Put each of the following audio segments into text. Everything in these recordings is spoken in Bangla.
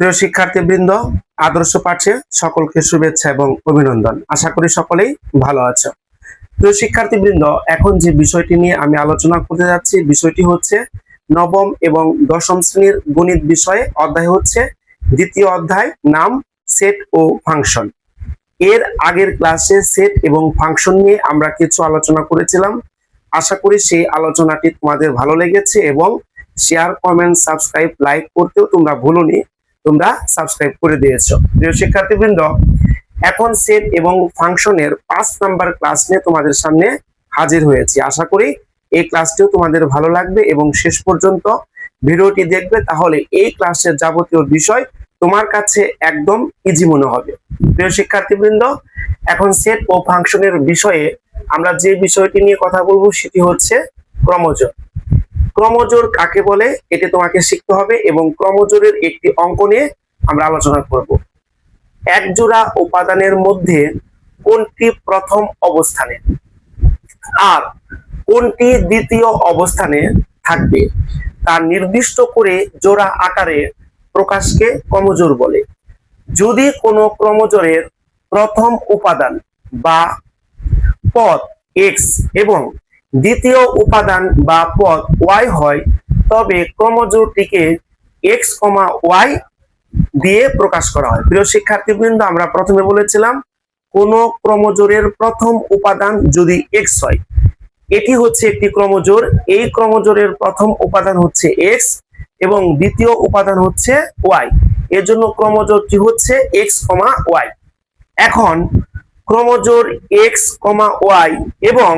প্রিয় শিক্ষার্থীবৃন্দ, আদর্শ পাঠে সকলকে শুভেচ্ছা এবং অভিনন্দন। আশা করি সকলেই ভালো আছো। প্রিয় শিক্ষার্থীবৃন্দ, এখন যে বিষয়টি নিয়ে আমি আলোচনা করতে যাচ্ছি, বিষয়টি হচ্ছে নবম এবং দশম শ্রেণির গণিত বিষয়ে। অধ্যায় হচ্ছে দ্বিতীয় অধ্যায়, নাম, সেট ও ফাংশন। এর আগের ক্লাসে সেট এবং ফাংশন নিয়ে আমরা কিছু আলোচনা করেছিলাম। আশা করি সেই আলোচনাটি তোমাদের ভালো লেগেছে এবং শেয়ার, কমেন্ট, সাবস্ক্রাইব, লাইক করতেও তোমরা ভুলোনি। তোমরা সাবস্ক্রাইব করে দিয়েছ। প্রিয় শিক্ষার্থীবৃন্দ, এখন সেট এবং ফাংশনের পাঁচ নাম্বার ক্লাস নিয়ে তোমাদের সামনে হাজির হয়েছি। আশা করি এই ক্লাসটিও তোমাদের ভালো লাগবে এবং শেষ পর্যন্ত ভিডিওটি দেখবে, তাহলে এই ক্লাসের যাবতীয় বিষয় তোমার কাছে একদম ইজি মনে হবে। প্রিয় শিক্ষার্থীবৃন্দ, এখন সেট ও ফাংশনের বিষয়ে আমরা যে বিষয়টি নিয়ে কথা বলব, সেটি হচ্ছে ক্রমজোর ক্রমজোর কাকে বলে এটি তোমাকে শিখতে হবে এবং ক্রমজোরের একটি অঙ্ক নিয়ে আমরা আলোচনা করব। এক জোড়া উপাদানের মধ্যে কোনটি প্রথম অবস্থানে আর কোনটি দ্বিতীয় অবস্থানে থাকবে? তা নির্দিষ্ট করে জোড়া আকারে প্রকাশকে ক্রমজোর বলে। যদি কোনো ক্রমজোরের প্রথম উপাদান বা পদ এক্স এবং দ্বিতীয় উপাদান বা পদ ওয়াই হয়, তবে ক্রমজোরটিকে এক্স কমা ওয়াই দিয়ে প্রকাশ করা হয়। প্রিয় শিক্ষার্থীবৃন্দ, আমরা প্রথমে বলেছিলাম, কোন ক্রমজোরের প্রথম উপাদান যদি এক্স হয়। এটি হচ্ছে একটি ক্রমজোর এই ক্রমজোরের প্রথম উপাদান হচ্ছে এক্স এবং দ্বিতীয় উপাদান হচ্ছে ওয়াই এর জন্য ক্রমজোরটি হচ্ছে এক্স কমা ওয়াই এখন ক্রমজোর এক্স কমা ওয়াই এবং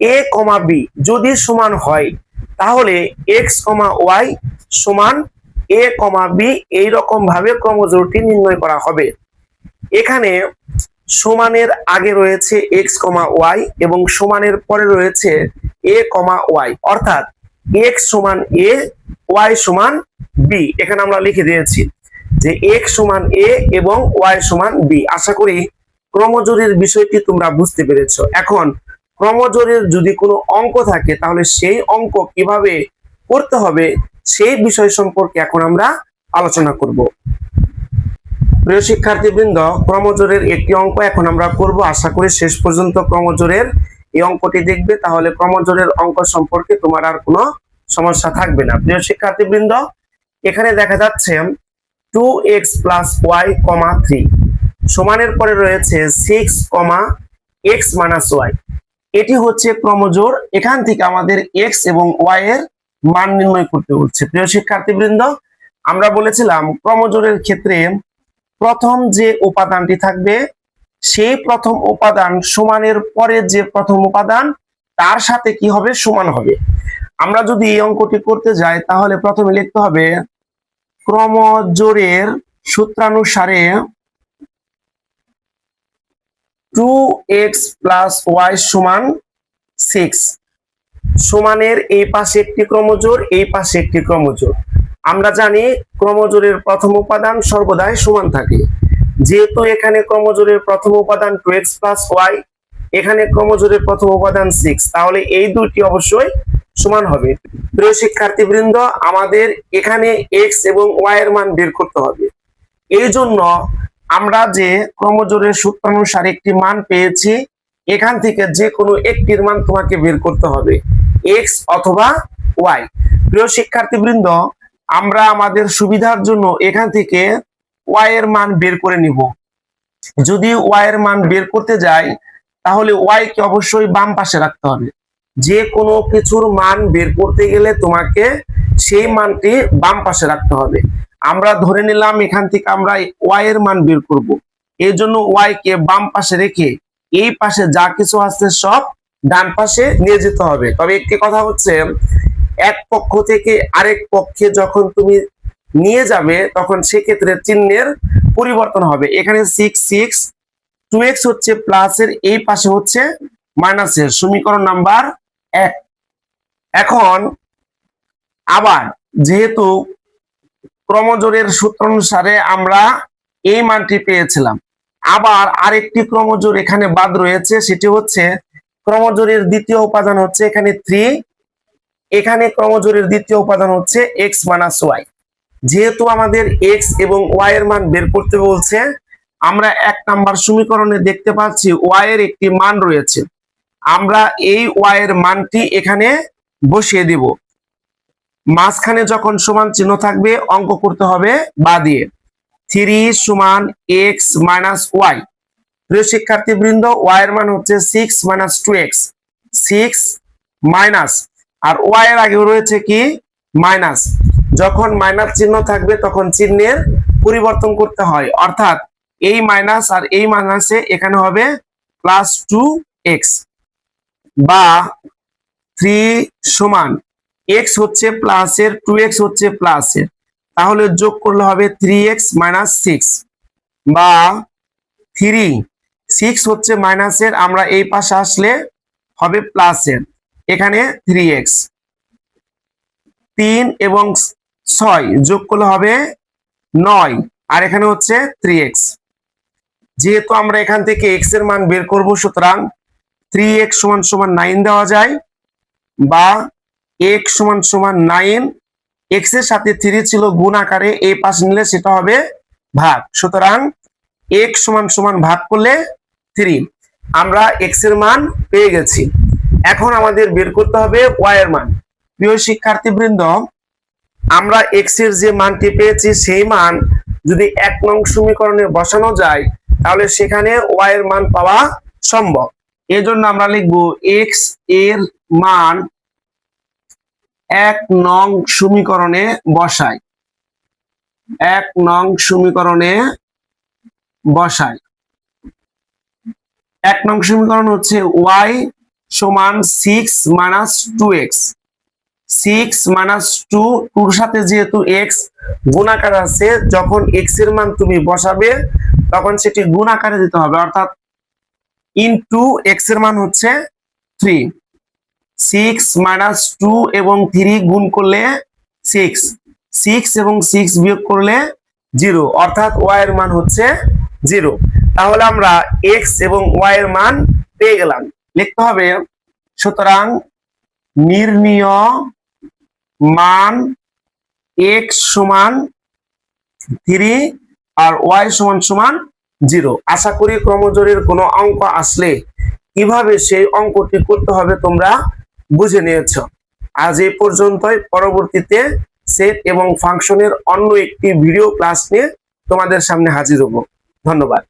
এ কমা বি যদি সমান হয়, তাহলে এক্স কমা ওয়াই সমান এ কমা বি এইরকম ভাবে ক্রমজোরটি নির্ণয় করা হবে। এখানে সমানের আগে রয়েছে এক্স কমা ওয়াই এবং সমানের পরে রয়েছে এ কমা ওয়াই অর্থাৎ এক্স সমান এ ওয়াই সমান বি এখানে আমরা লিখে দিয়েছি যে এক্স সমান এ এবং ওয়াই সমান বি আশা করি ক্রমজোরের বিষয়টি তোমরা বুঝতে পেরেছ। এখন ক্রমজোরের যদি কোনো অঙ্ক থাকে, তাহলে সেই অঙ্ক কীভাবে করতে হবে সেই বিষয় সম্পর্কে এখন আমরা আলোচনা করব। প্রিয় শিক্ষার্থীবৃন্দ, ক্রমজোরের একটি অঙ্ক এখন আমরা করব। আশা করি শেষ পর্যন্ত ক্রমজোরের এই অঙ্কটি দেখবে। তাহলে ক্রমজোরের অঙ্ক সম্পর্কে তোমার আর কোনো সমস্যা থাকবে না। প্রিয় শিক্ষার্থীবৃন্দ, এখানে দেখা যাচ্ছে two X plus Y comma three সমানের পরে রয়েছে six comma X minus Y এটি হচ্ছে ক্রমজোর। এখান থেকে আমাদের এক্স এবং ওয়াই এর মান নির্ণয় করতে হচ্ছে। প্রিয় শিক্ষার্থীবৃন্দ, আমরা বলেছিলাম ক্রমজোরের ক্ষেত্রে প্রথম যে উপাদানটি থাকবে, সেই প্রথম উপাদান সমানের পরে যে প্রথম উপাদান, তার সাথে কি হবে? সমান হবে। আমরা যদি এই অঙ্কটি করতে যাই, তাহলে প্রথমে লিখতে হবে ক্রমজোরের সূত্রানুসারে টু এক্স প্লাস ওয়াই সমান সিক্স সমানের এই পাশে একটি ক্রমজোর এই পাশে একটি ক্রমজোর আমরা জানি ক্রমজোরের প্রথম উপাদান সর্বদাই সমান থাকে। যেহেতু এখানে ক্রমজোরের প্রথম উপাদান টু এক্স প্লাস ওয়াই এখানে ক্রমজোরের প্রথম উপাদান সিক্স তাহলে এই দুটি অবশ্যই সমান হবে। প্রিয় শিক্ষার্থীবৃন্দ, আমাদের এখানে এক্স এবং ওয়াই এর মান বের করতে হবে। এই জন্য আমরা যে ক্রমজোরের সূত্রানুসারে একটি মান পেয়েছি, এখান থেকে যে কোনো একটির মান তোমাকে বের করতে হবে। এক্স অথবা ওয়াই প্রিয় শিক্ষার্থীবৃন্দ, আমরা আমাদের সুবিধার জন্য এখান থেকে ওয়াই এর মান বের করে নিব। যদি ওয়াই এর মান বের করতে যাই, তাহলে ওয়াই কে অবশ্যই বাম পাশে রাখতে হবে। যে কোনো কিছুর মান বের করতে গেলে তোমাকে সেই মানটি বাম পাশে রাখতে হবে। আমরা ধরে নিলাম এখান থেকে আমরা ওয়াই এর মান বের করব। এই জন্য ওয়াই কে বাম পাশে রেখে এই পাশে যা কিছু আছে সব ডান পাশে নিয়ে যেতে হবে। তবে একটি কথা হচ্ছে, এক পক্ষ থেকে আরেক পক্ষে যখন তুমি নিয়ে যাবে, তখন সেক্ষেত্রে চিহ্নের পরিবর্তন হবে। এখানে সিক্স সিক্স টু এক্স হচ্ছে প্লাসের এই পাশে হচ্ছে মাইনাসের সমীকরণ নাম্বার এক। এখন, আবার যেহেতু ক্রমজোরের সূত্র অনুসারে আমরা এই মানটি পেয়েছিলাম। আবার আরেকটি ক্রমজোর এখানে বাদ রয়েছে, সেটি হচ্ছে ক্রমজোরের দ্বিতীয় উপাদান হচ্ছে এখানে থ্রি এখানে ক্রমজোরের দ্বিতীয় উপাদান হচ্ছে এক্স মাইনাস ওয়াই যেহেতু আমাদের এক্স এবং ওয়াই এর মান বের করতে বলছে, আমরা এক নাম্বার সমীকরণে দেখতে পাচ্ছি ওয়াই এর একটি মান রয়েছে। আমরা এই ওয়াই এর মানটি এখানে বসিয়ে দিব। মাঝখানে যখন সমান চিহ্ন থাকবে, অঙ্ক করতে হবে বা দিয়ে। থ্রি সমান এক্স মাইনাস ওয়াই প্রিয় শিক্ষার্থী বৃন্দ ওয়াই এর মান হচ্ছে six minus two X six minus আর ওয়াই এর আগে রয়েছে কি? মাইনাস যখন মাইনাস চিহ্ন থাকবে, তখন চিহ্নের পরিবর্তন করতে হয়। অর্থাৎ এই মাইনাস আর এই মাইনাসে এখানে হবে প্লাস টু এক্স বা থ্রি সমান এক্স হচ্ছে প্লাসের টু এক্স হচ্ছে প্লাসের তাহলে যোগ করলে হবে থ্রি এক্স মাইনাস সিক্স বা থ্রি সিক্স হচ্ছে মাইনাসের আমরা এই পাশে আসলে হবে প্লাসের এখানে থ্রি এক্স তিন এবং ছয় যোগ করলে হবে নয়। আর এখানে হচ্ছে থ্রি এক্স যেহেতু আমরা এখান থেকে এক্সের মান বের করব, সুতরাং থ্রি এক্স সমান সমান নাইন দেওয়া যায় বা এক্স সমান সমান নাইন এক্সের সাথে থ্রি ছিল গুণ আকারে এই পাশ নিলে সেটা হবে ভাগ। সুতরাং এক্স সমান সমান ভাগ করলে থ্রি আমরা এক্সের মান পেয়ে গেছি। এখন আমাদের বের করতে হবে ওয়াই এর মান। প্রিয় শিক্ষার্থীবৃন্দ, আমরা এক্সের যে মানটি পেয়েছি, সেই মান যদি এক নং সমীকরণে বসানো যায়, তাহলে সেখানে ওয়াই এর মান পাওয়া সম্ভব। এজন্য আমরা লিখব এক্সের মান এক নং সমীকরণে বসাই। এক নং সমীকরণে বসাই। এক নং সমীকরণ হচ্ছে ওয়াই সমান six minus two X six minus two টুর সাথে যেহেতু এক্স গুণাকার আছে, যখন এক্সের মান তুমি বসাবে, তখন সেটি গুণাকারে দিতে হবে। অর্থাৎ ইনটু এক্সের মান হচ্ছে থ্রি সিক্স মাইনাস টু এবং থ্রি গুণ করলে সিক্স সিক্স এবং সিক্স বিয়োগ করলে জিরো অর্থাৎ ওয়াই এর মান হচ্ছে জিরো তাহলে আমরা এক্স এবং ওয়াই এর মান পেয়ে গেলাম। লিখতে হবে, সুতরাং নির্ণীয় মান এক্স সমান থ্রি আর ওয়াই সমান সমান জিরো আশা করি ক্রমজোরের কোনো অঙ্ক আসলে কীভাবে সেই অঙ্কটি করতে হবে তোমরা বুঝে নিয়েছ। আজ এ পর্যন্তই। পরবর্তীতে সেট এবং ফাংশনের অন্য একটি ভিডিও ক্লাস নিয়ে তোমাদের সামনে হাজির হব। ধন্যবাদ।